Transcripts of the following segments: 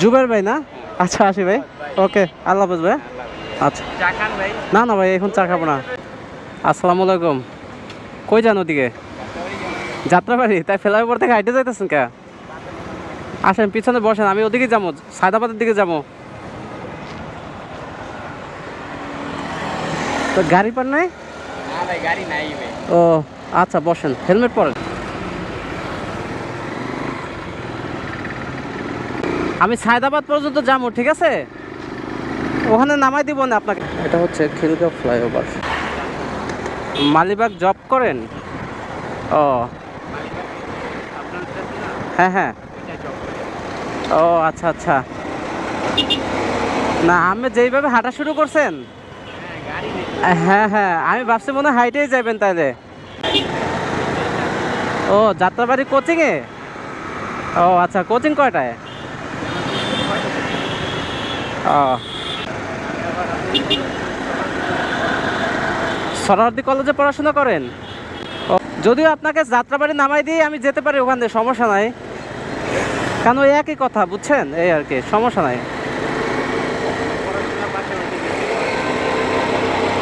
জুবের ভাই না? আচ্ছা আসি ভাই। ওকে আল্লাহ হাফেজ ভাই। আচ্ছা। চা খান ভাই। না না ভাই এখন চা খাব না। আসসালামু আলাইকুম। কই যান ওদিকে? যাত্রাবাড়ি তাই ফেলার পর থেকে হাইটে যাইতেছেন কে? আসেন পিছনে বসেন আমি ওদিকে যাব সায়দাবাদের দিকে যাব। তো গাড়ি পার নাই? গাড়ি নাই ও আচ্ছা বসেন। হেলমেট পরেন। আমি সায়দাবাদ পর্যন্ত যাব ঠিক আছে? ওখানে নামাই দিব না আপনাকে। এটা হচ্ছে খিলগাঁও ফ্লাইওভার। মালিবাগ জব করেন? ও। হ্যাঁ হ্যাঁ। ও আচ্ছা আচ্ছা। না আমি যেইভাবে হাঁটা শুরু করছেন। হ্যাঁ হ্যাঁ আমি ভাবছি মনে হয় হাইটেই যাবেন তাহলে ও যাত্রাবাড়ি কোচিংয়ে? ও আচ্ছা কোচিং কয়টায়? ও সরহদ্দি কলেজে পড়াশোনা করেন? যদিও আপনাকে যাত্রাবাড়ি নামাই দিয়ে আমি যেতে পারি ওখান থেকে সমস্যা নাই। কেন ওই একই কথা, বুঝছেন? এই আর কি, সমস্যা নাই।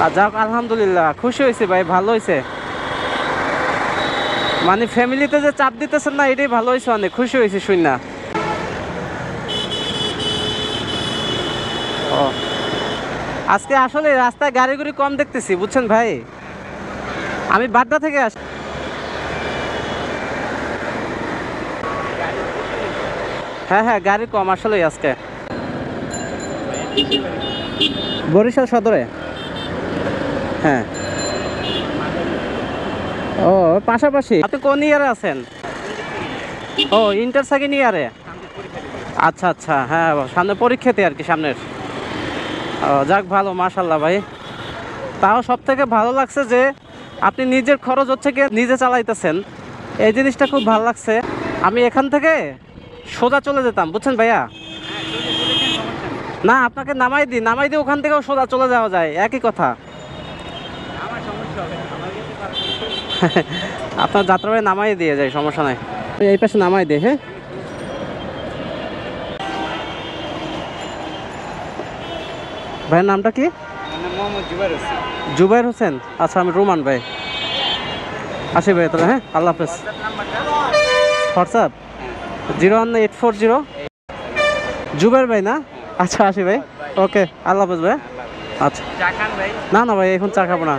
আর যাক, আলহামদুলিল্লাহ, খুশি হয়েছে ভাই, ভালো হয়েছে। মানে ফ্যামিলিতে যে চাপ দিতেছেন না, এটাই ভালো হয়েছে অনেক খুশি হয়েছে শুন না ও। আজকে আসলে রাস্তায় গাড়ি গুড়ি কম দেখতেছি, বুঝছেন ভাই? আমি বাড্ডা থেকে আস হ্যাঁ হ্যাঁ গাড়ি কম আসলে আজকে। বরিশাল সদরে? হ্যাঁ। ও, পাশাপাশি আপনি কোন ইয়ারে আছেন? ও ইন্টার সেকেন্ড ইয়ারে? আচ্ছা আচ্ছা হ্যাঁ সামনে পরীক্ষাতে আর কি, সামনের। যাক ভালো মাশাল্লাহ ভাই। তাও সব থেকে ভালো লাগছে যে আপনি নিজের খরচ হচ্ছে কি নিজে চালাইতেছেন। এই জিনিসটা খুব ভালো লাগছে। আমি এখান থেকে সোজা চলে যেতাম, বুঝছেন ভাইয়া? না, আপনাকে নামাই দিই, নামাই দিয়ে ওখান থেকেও সোজা চলে যাওয়া যায়, একই কথা। আপনার যাত্রাবাড়ি নামাই দিয়ে যায় সমস্যা নাই। এই পাশে নামাই দে হ্যাঁ? ভাইয়ের নামটা কি? জুবাইর হোসেন। আচ্ছা আমি রোমান ভাই। আসি ভাই তাহলে হ্যাঁ? আল্লাহ হাফেজ। WhatsApp? Zero one eight four zero? Zubair ভাই না? আচ্ছা আসি ভাই। ওকে আল্লাহ হাফেজ ভাই। আচ্ছা। না না ভাই এখন চা খাব না।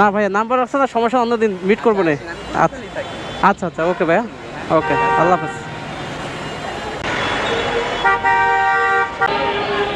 না ভাই নাম্বার আছে না সমস্যা অন্যদিন মিট করব না। আচ্ছা আচ্ছা আচ্ছা। ওকে ভাইয়া ওকে আল্লাহ হাফেজ। Thank.